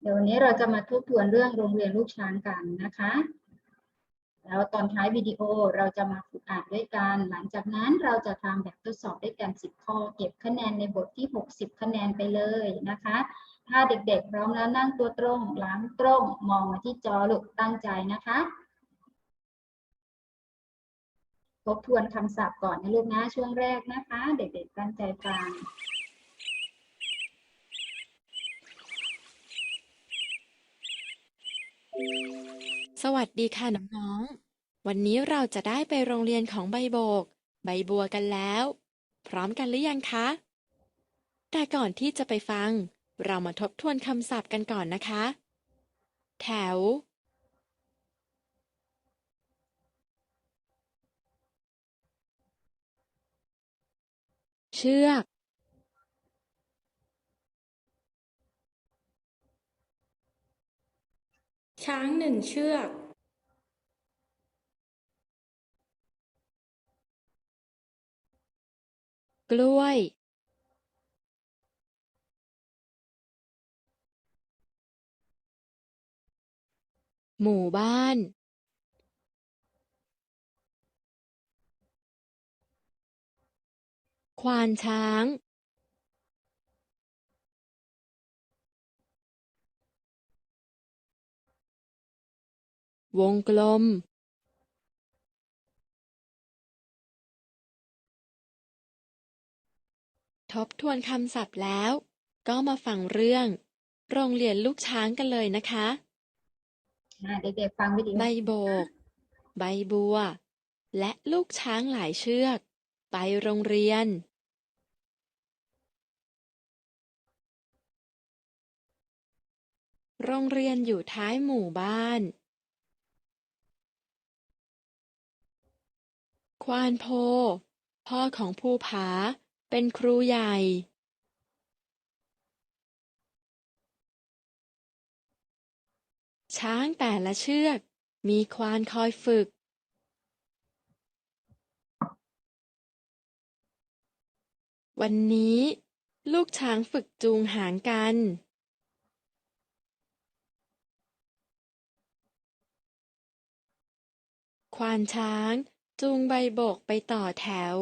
เดี๋ยววันนี้เราจะมาทบทวนเรื่องโรงเรียนลูกช้างกันนะคะ แล้วตอนท้ายวิดีโอเราจะมาฝึกอ่านด้วยกัน หลังจากนั้นเราจะทำแบบทดสอบด้วยกัน 10 ข้อ เก็บคะแนนในบทที่ 60 คะแนนไปเลยนะคะ ถ้าเด็กๆพร้อมแล้วนั่งตัวตรงหลังตรง มองมาที่จอลูกตั้งใจนะคะทบทวนคำศัพท์ก่อนนะลูกนะช่วงแรกนะคะ เด็กๆตั้งใจฟัง สวัสดีค่ะน้องๆ วันนี้เราจะได้ไปโรงเรียนของใบโบก ใบบัวกันแล้ว พร้อมกันหรือยังคะ แต่ก่อนที่จะไปฟัง เรามาทบทวนคำศัพท์กันก่อนนะคะ แถว เชือก ช้างหนึ่งเชือก กล้วย หมู่บ้าน ควานช้าง วงกลมทบทวนคำศัพท์แล้ว ก็มาฟังเรื่อง โรงเรียนลูกช้างกันเลยนะคะอ่าเด็กๆฟังวิดีโอใบโบก ใบบัว และลูกช้างหลายเชือก ไปโรงเรียน โรงเรียนอยู่ท้ายหมู่บ้าน ควานโพ พ่อของภูผา เป็นครูใหญ่ช้างแต่ละเชือก มีควานคอยฝึก วันนี้ ลูกช้างฝึกจูงหางกัน ควานช้าง จูงใบโบกไปต่อแถว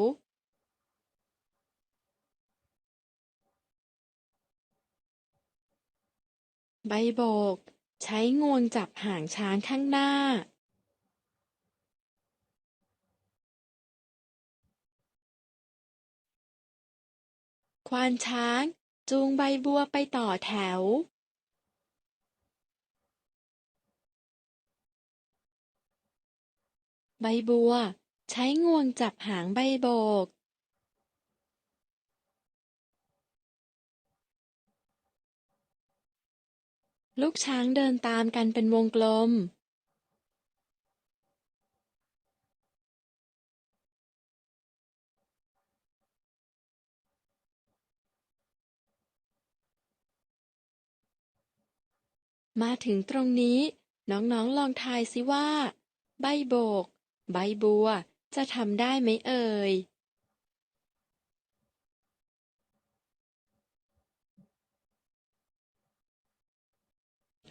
ใบโบก ใช้งวงจับหางช้างข้างหน้า ควานช้าง จูงใบบัวไปต่อแถว ใบบัว ใช้งวงจับหางใบโบกลูกช้างเดินตามกันเป็นวงกลม มาถึงตรงนี้ น้องๆลองทายสิว่า ใบโบก ใบบัว จะทำได้ไหมเอ่ย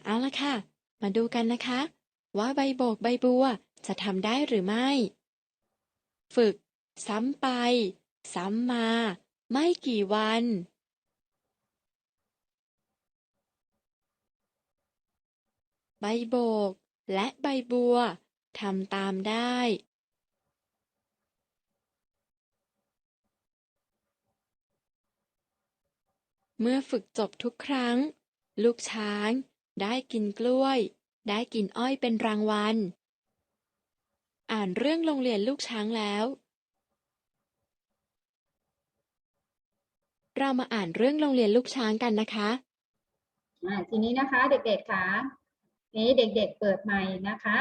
เอาละค่ะ มาดูกันนะคะ ว่าใบโบกใบบัวจะทำได้หรือไม่ ฝึก ซ้ำไป ซ้ำมา ไม่กี่วัน ใบโบก และใบบัวทำตามได้ เมื่อฝึกจบทุกครั้ง ลูกช้าง ได้กินกล้วย ได้กินอ้อยเป็นรางวัล อ่านเรื่องโรงเรียนลูกช้างแล้ว เรามาอ่านเรื่องโรงเรียนลูกช้างกันนะคะอ่าทีนี้นะคะเด็กๆคะนี้เด็กๆเปิดใหม่นะคะ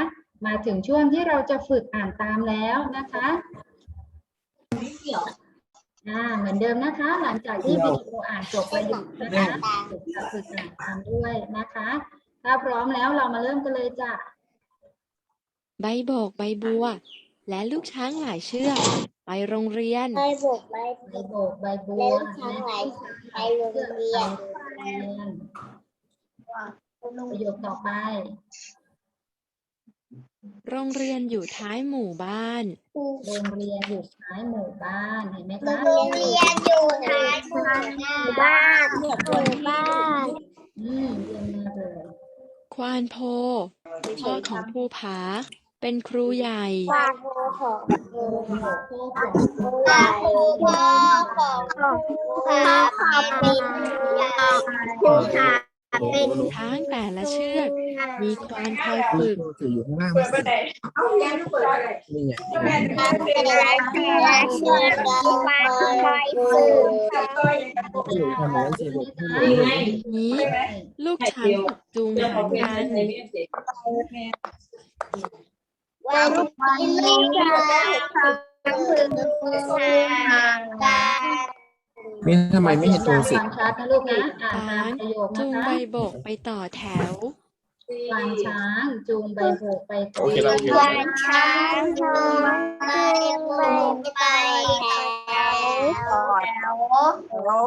มาถึงช่วงที่เราจะฝึกอ่านตามแล้วนะคะ อ่าเหมือนเดิมนะคะ หลังจากที่วิดีโออ่านจบไปหยุดนะคะเด็กจะฝึกอ่านตามด้วยนะคะ ถ้าพร้อมแล้วเรามาเริ่มกันเลยจ้ะใบโบกใบบัว และลูกช้างหลายเชือกไปโรงเรียน ใบโบกใบใบโบกใบบัวแล้วทางไหนไปโรงเรียนไปโรงเรียนใบประโยคต่อไป โรงเรียนอยู่ท้ายหมู่บ้าน โรงเรียนอยู่ท้ายหมู่บ้านเห็นไหมคะโรงเรียนอยู่ท้ายหมู่บ้านหมู่บ้านอืมเยี่ยมมากเลยควานโพพ่อของภูผา เป็นครูใหญ่ความโมของโอ้โหโค้ของความโมของผู้พาเป็นผู้พา เป็นช้างแต่ละเชือก มีควานคอยฝึกถืออยู่ข้างล่างไมนี่ไงเป็นรักเชื่อเชื่อมีความคอยฝึกไม่รู้ทำไมต้องเสียบทให้หมดนี้ลูกช้างถูกจูงหางกันวันนี้เราทำฝึกทางกา รไม่ทำไมไม่เห็นตัวสิ ฟังชัดนะลูกนะอ่านตามประโยคจูนะงคะใบโบกไปต่อแถว ฟังช้างจูงใบโบกไปต่อโอเคแล้วโอเควันช้างทองไปไปแถว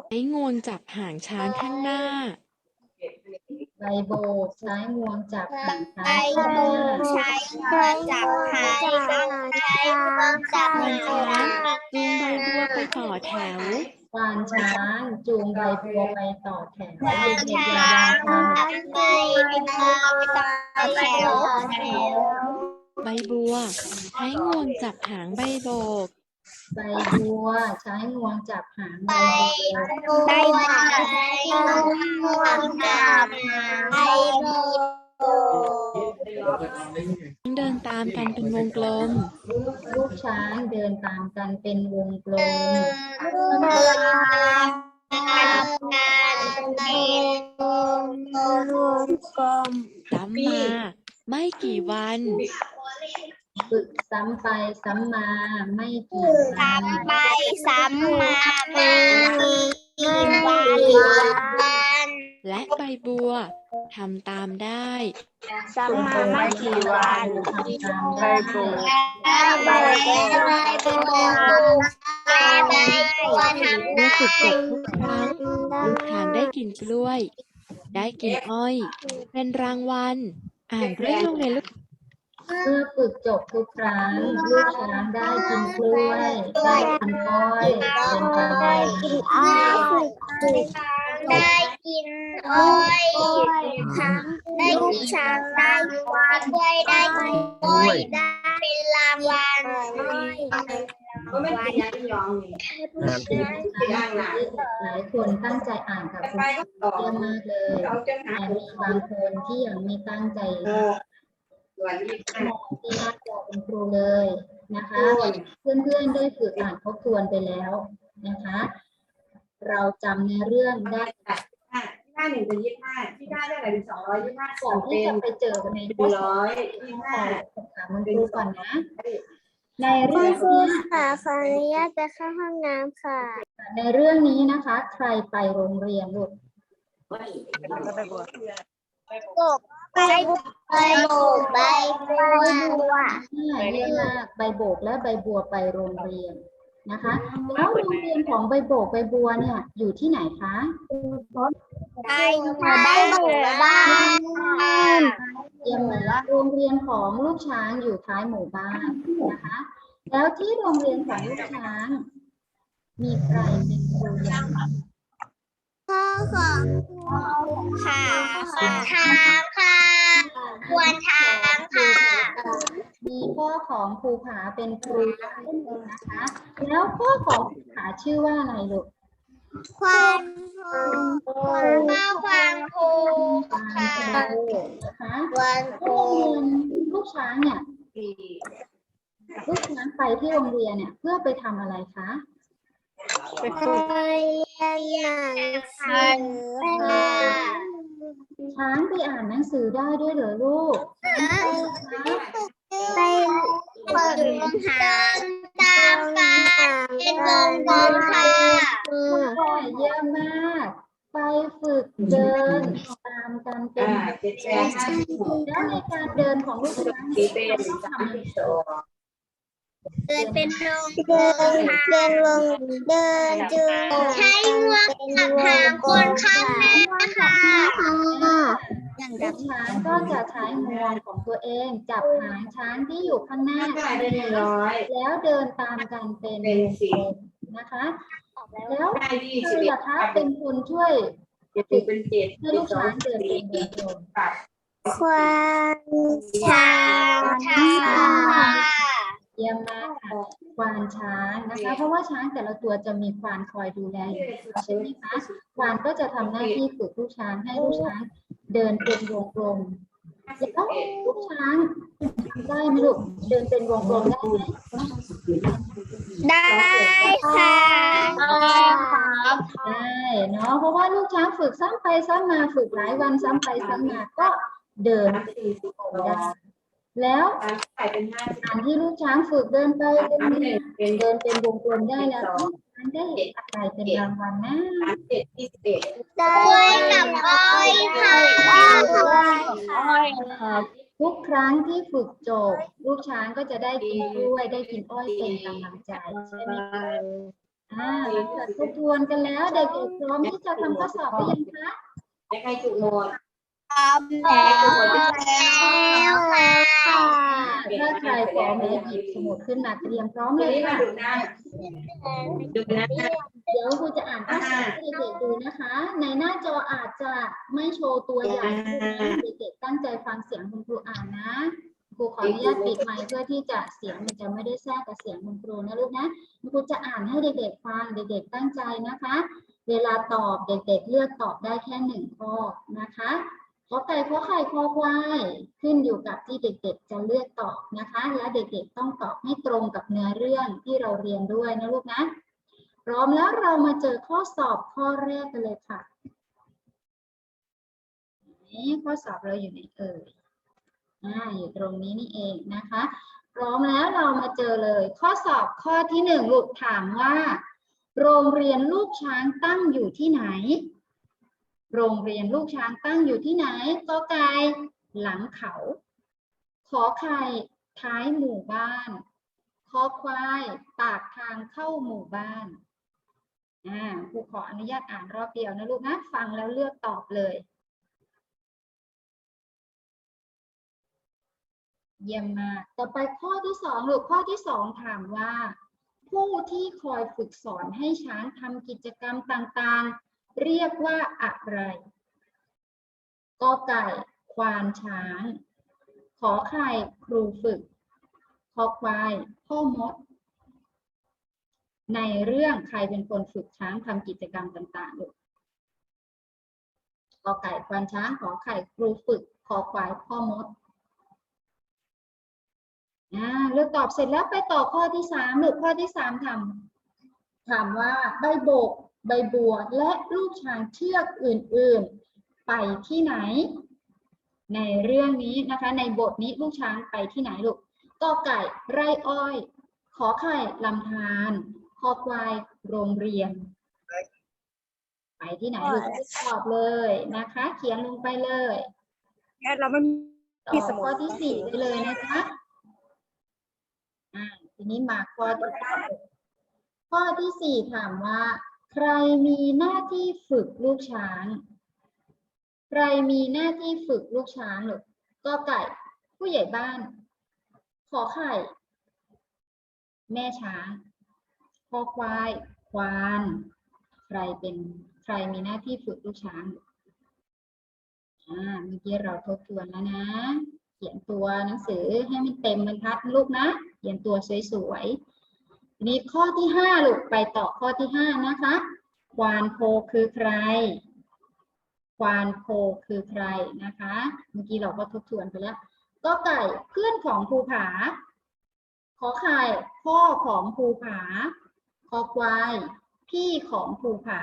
ใช้งวงจับหางช้างข้างหน้า ใบโบกใช้งวงจับหางไปช้างข้างหน้า ใช้เครื่องจับหางใช้เครื่องจับควานหาช้างงจูงใบบัวไปต่อแถว ควานช้างจูงใบบัวไปต่อแถววันเด็กๆอช้าย่าวางควางไปต่อแถวใบบัว ใช้งวงจับหางใบโบก ใบบัวใช้งวงจับหางใบโบกไปใช้งวงจับหางไปโบ เดินตามกันเป็นวงกลม ลูกช้างเดินตามกันเป็นวงกลมเดินทางการเป็นวงกลมซ้ำมาไม่กี่วันฝึกซ้ำไปซ้ำมาไม่กี่วันซ้ำไปซ้ำมาไม่กี่วัน และใบบัวทำตามได้ซ้ำมาไม่กี่วันทำตามได้ใบบัวใบบัวทำเมื่ได้อฝึกจบทุกครั้งลูกช้างได้กินกล้วย ได้กินอ้อย เป็นรางวัล อ่านเรื่องโรงเรียนลูกเมื่อฝึกจบทุกครั้งลูกช้างได้กินกล้วยได้กินอ้อยเป็นกำไรอ้อยได้ กินอ้อยได้กินช้างได้กล้วยได้กินอ้อยได้เป็นรางวัลงานที่หลายคนตั้งใจอ่านกับคุณครูเยี่ยมมากเลยแต่มีบางคนที่ยังไม่ตั้งใจมองที่หน้าจอคุณครูเลยนะคะ เพื่อนๆได้ฝึกอ่านทบทวนไปแล้วนะคะ เราจำในเรื่องได้ ห้าหนึ่งเป็นยี่สิบห้าที่ห้าได้อะไรเป็นสองร้อยยี่สิบห้าก่อนที่จะไปเจอกันในเป็นข้อสอบร้อยยี่สิบห้า ถามคุณครูก่อนนะ ในเรื่องนี้ค่ะขออนุญาตไปเข้าห้องน้ำค่ะ ในเรื่องนี้นะคะ ใครไปโรงเรียนลูกไปไปโบกใบบัวใช่เรียกว่าใบโบกและใบบัวไปโรงเรียนนะคะแล้วโรงเรียนของใบโบกใบบัวเนี่ยอยู่ที่ไหนคะ ไปไปหมู่บ้านเยี่ยมมาโรงเรียนของลูกช้างอยู่ท้ายหมู่บ้านนะคะ แล้วที่โรงเรียนของลูกช้าง มีใครเป็นครูใหญ่พ่อของค่ะทางค่ะควรทางค่ะมีพ่อของภูผาเป็นครูนะคะ แล้วพ่อของภูผาชื่อว่าอะไรลูก ความพ่อความครูฟางค่ะครูนะคะวันครรูงเรียนลูกช้างเนี่ยลูกช้างไปที่โรงเรียนเนี่ย เพื่อไปทำอะไรคะไปเรียนหนังสือค่ะช้างไปอ่านหนังสือได้ด้วยเหรอลูกไปเปิดวงหางตามกันเป็นวงกลมค่ะเยี่ยมมา ไปฝึกเดินตามกันเป็นแล้วในการเดินของลูกช้างเนี่ยเป็นต้องสาทำมยังสิบไงสองเดินเป็นวงเดินเดินวงเดินจูงใช้งวงกับหางคนข้างหน้าค่ะลูกช้างก็จะใช้งวงของตัวเอง จับหางช้างที่อยู่ข้างหน้าได้ได้หนึ่งร้อยแล้วเดินตามกันเป็น เป็นสิบ นะคะ แล้วได้ยี่ใครสิบเอ็ดล่ะคะเป็นคนช่วย เจ็ดสิบเป็นเจ็ดให้ลูกช้างเดินเป็นวงกลมปัดควานช้างค่ะเยี่ยมมากค่ะควานช้างนะคะ เพราะว่าช้างแต่ละตัวจะมีควานคอยดูแลอยู่ใช่ไหมคะควานก็จะทำหน้าที่ฝึกลูกช้างให้ลูกช้างเดินเป็นวงกลม แล้วลูกช้างได้ไหมลูกเดินเป็นวงกลมได้ไหมได้ค่ะครับได้เนาะเพราะว่าลูกช้างฝึกซ้ำไปซ้ำมาฝึกหลายวันซ้ำไปซ้ำมาก็เดินสี่สิบหกได้แล้วใส่เป็นห้าสิบการที่ลูกช้างฝึกเดินไปเดินมาเดินเป็นวงกลมได้แล้ว มันได้อะไรเป็นรางวัลนะสามเจ็ดยี่สิบเอ็ดได้กับอ้อยค่ะอ้อยครับทุกครั้งที่ฝึกจบ ลูกช้างก็จะได้กินกล้วยได้กินอ้อยเป็นกำลังใจใช่ไหมคะอ่าหลังจากทบทวนกันแล้วเด็กๆพร้อมที่จะทำข้อสอบหรือยังคะได้ใครจุดโหมดำแล้วค่ะถ้าใครพร้อมแล้วหยิบสมุดขึ้นมาเตรียมพร้อมเลยค่ะ ดูน้าดูหน้าเดี๋ยวครูจะอ่านข้อสอบให้เด็กๆดูนะคะ ในหน้าจออาจจะไม่โชว์ตัวอย่างนะเด็กๆตั้งใจฟังเสียงคุณครูอ่านนะครูขออนุญาตปิดไมค์เพื่อที่จะเสียงมันจะไม่ได้แทรกกับเสียงคุณครูนะลูกนะครูจะอ่านให้เด็กๆฟังเด็กๆตั้งใจนะคะ เวลาตอบเด็กๆเลือกตอบได้แค่หนึ่งข้อนะคะ ขอไก่ขอไข่ขอควายขึ้นอยู่กับที่เด็กๆ จะเลือกตอบนะคะ และเด็กๆต้องตอบให้ตรงกับเนื้อเรื่องที่เราเรียนด้วยนะลูกนะพร้อมแล้วเรามาเจอข้อสอบข้อแรกกันเลยค่ะนี่ข้อสอบเราอยู่ในเอ่ยอ่าอยู่ตรงนี้นี่เองนะคะ พร้อมแล้วเรามาเจอเลย ข้อสอบข้อที่หนึ่งลูกถามว่า โรงเรียนลูกช้างตั้งอยู่ที่ไหน โรงเรียนลูกช้างตั้งอยู่ที่ไหนกอไก่หลังเขา ขอไข่ท้ายหมู่บ้านคอควายปากทางเข้าหมู่บ้านอ่าครูขออนุญาตอ่านรอบเดียวนะลูกนะ ฟังแล้วเลือกตอบเลย เยี่ยมมาก ต่อไปข้อที่สองลูกข้อที่สองถามว่า ผู้ที่คอยฝึกสอนให้ช้างทำกิจกรรมต่างๆ เรียกว่าอะไร กอไก่ ควานช้าง ขอไข่ครูฝึกคอควาย พ่อมด ในเรื่องใครเป็นคนฝึกช้างทำกิจกรรมต่างๆลูกกอไก่ควานช้าง ขอไข่ครูฝึกคอควายพ่อมดอ่าเลือกตอบเสร็จแล้วไปต่อข้อที่สามลูกข้อที่สามทำถามว่าใบโบก ใบบัวและลูกช้างเชือกอื่นๆ ไปที่ไหน ในเรื่องนี้นะคะ ในบทนี้ลูกช้างไปที่ไหนลูกกอไก่ไร่อ้อย ขอไข่ลำธารคอควายโรงเรียน ไปที่ไหนลูกตอบเลยนะคะ เขียนลงไปเลยเราไม่ตอบข้อที่สี่ไปเลยนะคะอ่าทีนี้มาข้อที่ห้าข้อที่สี่ถามว่า ใครมีหน้าที่ฝึกลูกช้าง ใครมีหน้าที่ฝึกลูกช้างหรือกอไก่ ผู้ใหญ่บ้าน ขอไข่ แม่ช้างคอควาย ควาน ใครเป็นใครมีหน้าที่ฝึกลูกช้างอ่าเมื่อกี้เราทบทวนแล้วนะ เขียนตัวหนังสือให้มันเต็มบรรทัดลูกนะ เขียนตัวสวยๆ ทีนี้ข้อที่ห้าลูกไปต่อข้อที่ห้านะคะควานโพคือใคร ควานโพคือใครนะคะ เมื่อกี้เราก็ทบทวนไปแล้ว ก็ไก่เพื่อนของภูผา ขอไข่พ่อของภูผา คอควาย พี่ของภูผา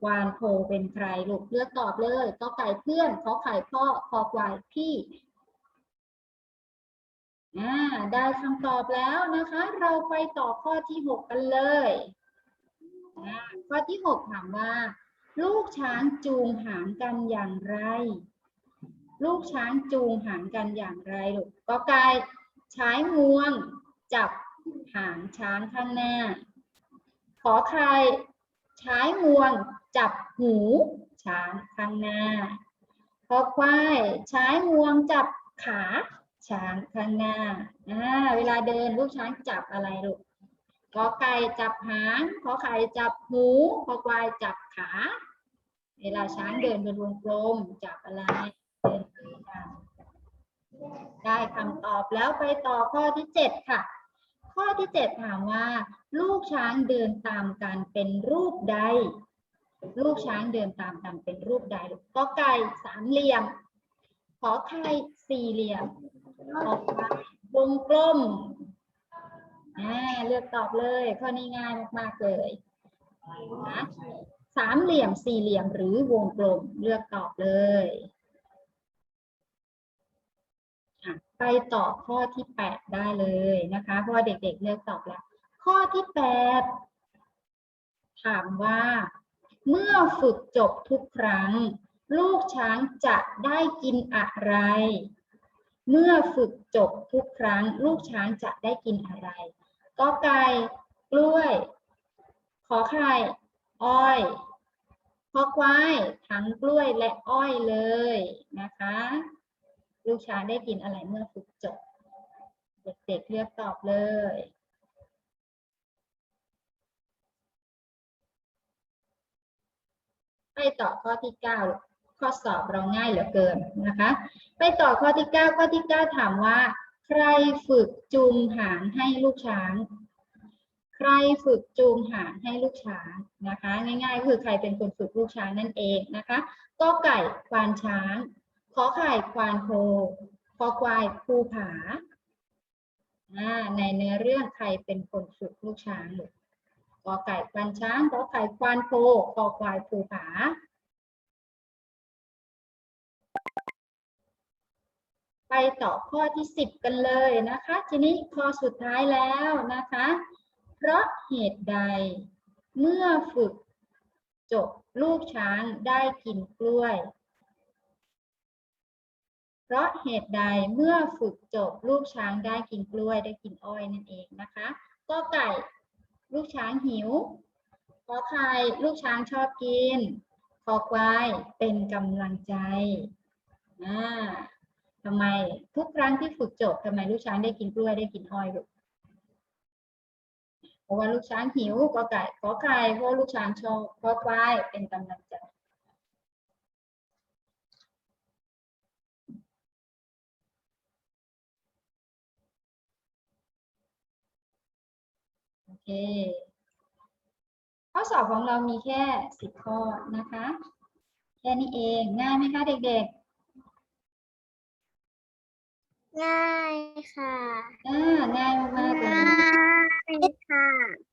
ควานโพเป็นใครลูกเลือกตอบเลย ก็ไก่เพื่อน ขอไข่พ่อ คอควายพี่ อ่าได้คำตอบแล้วนะคะ เราไปต่อข้อที่หกกันเลยอ่าข้อที่หกถามว่า ลูกช้างจูงหางกันอย่างไร ลูกช้างจูงหางกันอย่างไรลูกก็ไก่ใช้งวง จับหางช้างข้างหน้า ขอไข่ใช้งวง จับหูช้างข้างหน้าคอควายใช้งวงจับขา ช้างข้างหน้าอ่าเวลาเดินลูกช้างจับอะไรลูกกอไก่จับหางขอไข่จับหูคอควายจับขา เวลาช้างเดินเป็นวงกลมจับอะไรเดินไปกันได้คำตอบแล้วไปต่อข้อที่เจ็ดค่ะ ข้อที่เจ็ดถามว่า ลูกช้างเดินตามกันเป็นรูปใด ลูกช้างเดินตามกันเป็นรูปใดกอไก่สามเหลี่ยม ขอไข่สี่เหลี่ยม ขอควาวงกลมอ่าเลือกตอบเลย ข้อนี้ง่ายมากๆเลยนะสามเหลี่ยมสี่เหลี่ยมหรือวงกลมเลือกตอบเลยไปต่อข้อที่แปดได้เลยนะคะ เพราะเด็กๆเลือกตอบแล้ว ข้อที่แปดถามว่า เมื่อฝึกจบทุกครั้ง ลูกช้างจะได้กินอะไร เมื่อฝึกจบทุกครั้ง ลูกช้างจะได้กินอะไรก็ไก่กล้วย ขอไข่อ้อยขอควายทั้งกล้วยและอ้อยเลยนะคะ ลูกช้างได้กินอะไรเมื่อฝึกจบ เด็กๆเลือกตอบเลยไปต่อข้อที่9 ข้อสอบเราง่ายเหลือเกินนะคะ ไปต่อข้อที่ 9 ข้อที่ 9 ถามว่า ใครฝึกจูงหางให้ลูกช้าง ใครฝึกจูงหางให้ลูกช้างนะคะ ง่ายๆ คือใครเป็นคนฝึกลูกช้างนั่นเองนะคะก็ไก่ควานช้างขอไข่ควานโคคอควายภูผาในเนื้อเรื่องใครเป็นคนฝึกลูกช้างหรือกอไก่ควานช้างขอไข่ควานโคคอควายภูผา ไปต่อข้อที่ 10 กันเลยนะคะ ทีนี้ข้อสุดท้ายแล้วนะคะ เพราะเหตุใดเมื่อฝึกจบลูกช้างได้กินกล้วย เพราะเหตุใดเมื่อฝึกจบลูกช้างได้กินกล้วยได้กินอ้อยนั่นเองนะคะก็ไก่ลูกช้างหิวขอไข่ลูกช้างชอบกินคอควายเป็นกำลังใจอ่า ทำไมทุกครั้งที่ฝึกจบทำไมลูกช้างได้กินกล้วยได้กินอ้อยลูกเพราะว่าลูกช้างหิวก็ไก่ขอไข่เพราะลูกช้างชอบคอควายเป็นกำลังใจโอเค ข้อสอบของเรามีแค่สิบข้อนะคะ แค่นี้เองง่ายไหมคะเด็กๆ ง่ายค่ะๆอ่าง่ายมากๆเลย ง่ายค่ะ